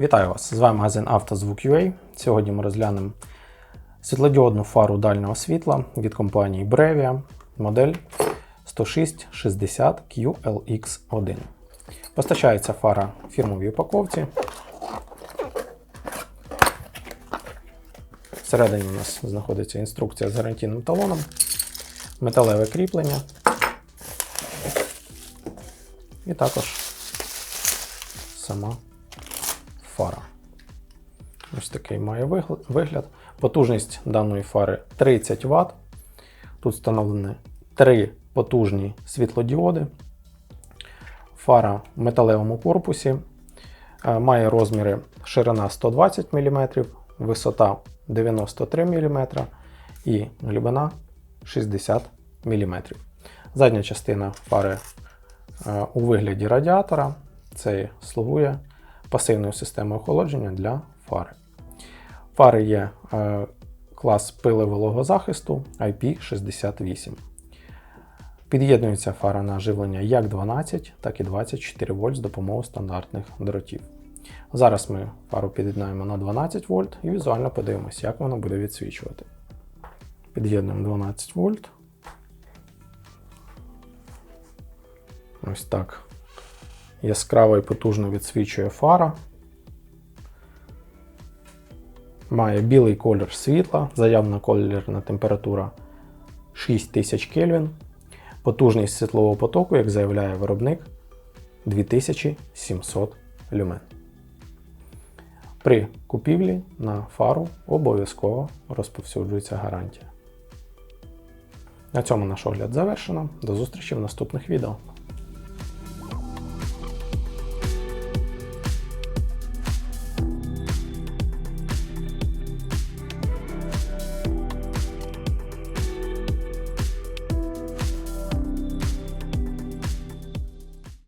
Вітаю вас! З вами магазин «Автозвук.UA». Сьогодні ми розглянемо світлодіодну фару дальнього світла від компанії Brevia, модель 10660 QLX1. Постачається фара в фірмовій упаковці. Всередині у нас знаходиться інструкція з гарантійним талоном, металеве кріплення і також сама фара. Ось такий має вигляд. Потужність даної фари 30 Вт. Тут встановлені три потужні світлодіоди. Фара в металевому корпусі. Е, Має розміри ширина 120 мм, висота 93 мм і глибина 60 мм. Задня частина фари е, у вигляді радіатора. Це слугує пасивною системою охолодження для фари. Фари є е, клас пилевого захисту IP68. Під'єднується фара на живлення як 12, так і 24 вольт з допомогою стандартних дротів. Зараз ми фару під'єднаємо на 12 вольт і візуально подивимося, як вона буде відсвічувати. Під'єднуємо 12 вольт. Ось так. Яскраво і потужно відсвічує фара. Має білий колір світла, заявна колірна температура 6000 Кельвін. Потужність світлового потоку, як заявляє виробник, 2700 люмен. При купівлі на фару обов'язково розповсюджується гарантія. На цьому наш огляд завершено. До зустрічі в наступних відео.